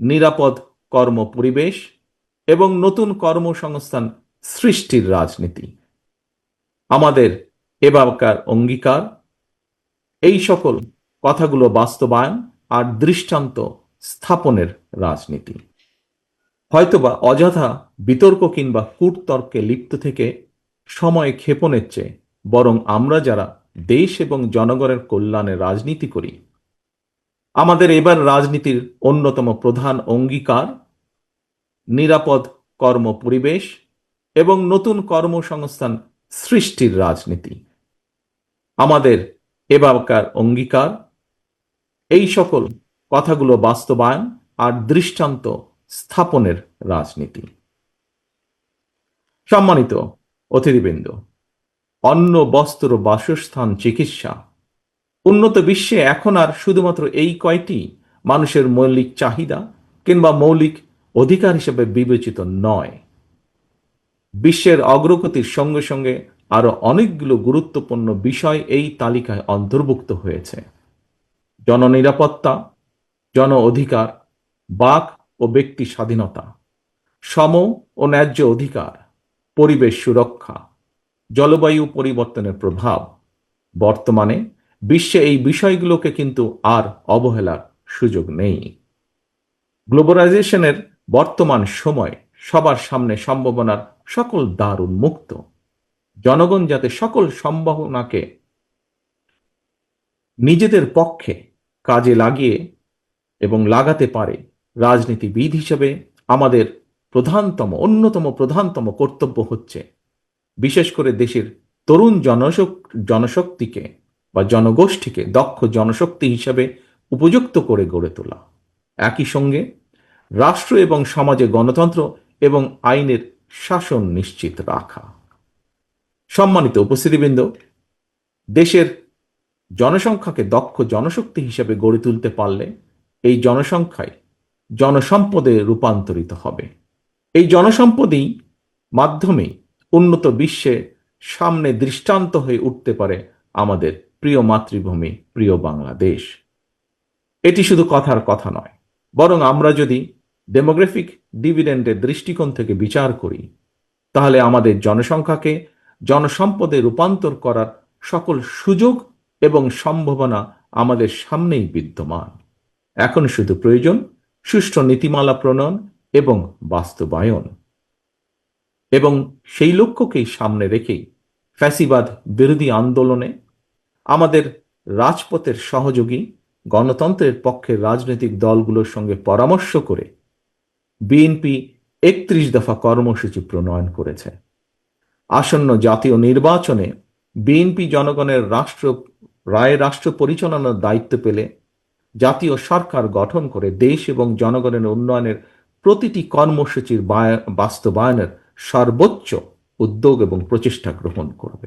নিরাপদ কর্ম পরিবেশ এবং নতুন কর্মসংস্থান সৃষ্টির রাজনীতি। আমাদের এবারকার অঙ্গীকার, এই সকল কথাগুলো বাস্তবায়ন আর দৃষ্টান্ত স্থাপনের রাজনীতি। হয়তোবা অযথা বিতর্ক কিংবা কূটতর্কে লিপ্ত থেকে সময় ক্ষেপণের চেয়ে বরং আমরা যারা দেশ এবং জনগণের কল্যাণে রাজনীতি করি আমাদের এবার রাজনীতির অন্যতম প্রধান অঙ্গীকার, নিরাপদ কর্ম পরিবেশ এবং নতুন কর্মসংস্থান সৃষ্টির রাজনীতি। আমাদের এবারকার অঙ্গীকার, এই সকল কথাগুলো বাস্তবায়ন আর দৃষ্টান্ত স্থাপনের রাজনীতি। সম্মানিত অতিথিবৃন্দ, অন্ন, বস্ত্র, বাসস্থান, চিকিৎসা উন্নত বিশ্বে এখন আর শুধুমাত্র এই কয়টি মানুষের মৌলিক চাহিদা কিংবা মৌলিক অধিকার হিসেবে বিবেচিত নয়। বিশ্বের অগ্রগতির সঙ্গে সঙ্গে আরও অনেকগুলো গুরুত্বপূর্ণ বিষয় এই তালিকায় অন্তর্ভুক্ত হয়েছে। জননিরাপত্তা জন অধিকার বাক ও ব্যক্তি স্বাধীনতা, সম ও ন্যায্য অধিকার, পরিবেশ সুরক্ষা, জলবায়ু পরিবর্তনের প্রভাব, বর্তমানে বিশ্বে এই বিষয়গুলোকে কিন্তু আর অবহেলার সুযোগ নেই। গ্লোবালাইজেশনের বর্তমান সময় সবার সামনে সম্ভাবনার সকল দ্বার উন্মুক্ত জনগণ যাতে সকল সম্ভাবনাকে নিজেদের পক্ষে কাজে লাগিয়ে এবং লাগাতে পারে, রাজনীতিবিদ হিসেবে আমাদের প্রধানতম, অন্যতম প্রধানতম কর্তব্য হচ্ছে, বিশেষ করে দেশের তরুণ জনশক, জনশক্তিকে বা জনগোষ্ঠীকে দক্ষ জনশক্তি হিসেবে উপযুক্ত করে গড়ে তোলা। একই সঙ্গে রাষ্ট্র এবং সমাজে গণতন্ত্র এবং আইনের শাসন নিশ্চিত রাখা। সম্মানিত উপস্থিতিবৃন্দ, দেশের জনসংখ্যাকে দক্ষ জনশক্তি হিসেবে গড়ে তুলতে পারলে এই জনসংখ্যায় জনসম্পদে রূপান্তরিত হবে। এই জনসম্পদই মাধ্যমে উন্নত বিশ্বে সামনে দৃষ্টান্ত হয়ে উঠতে পারে আমাদের প্রিয় মাতৃভূমি, প্রিয় বাংলাদেশ। এটি শুধু কথার কথা নয়, বরং আমরা যদি ডেমোগ্রাফিক ডিভিডেন্ডের দৃষ্টিকোণ থেকে বিচার করি, তাহলে আমাদের জনসংখ্যাকে জনসম্পদে রূপান্তর করার সকল সুযোগ এবং সম্ভাবনা আমাদের সামনেই বিদ্যমান। এখন শুধু প্রয়োজন সুষ্ঠু নীতিমালা প্রণয়ন এবং বাস্তবায়ন। এবং সেই লক্ষ্যকেই সামনে রেখেই ফ্যাসিবাদ বিরোধী আন্দোলনে আমাদের রাজপথের সহযোগী গণতন্ত্রের পক্ষের রাজনৈতিক দলগুলোর সঙ্গে পরামর্শ করে বিএনপি একত্রিশ দফা কর্মসূচি প্রণয়ন করেছে। আসন্ন জাতীয় নির্বাচনে বিএনপি জনগণের রাষ্ট্র, রায় রাষ্ট্র পরিচালনার দায়িত্ব পেলে জাতীয় সরকার গঠন করে দেশ এবং জনগণের উন্নয়নের প্রতিটি কর্মসূচির বাস্তবায়নের সর্বোচ্চ উদ্যোগ এবং প্রচেষ্টা গ্রহণ করবে।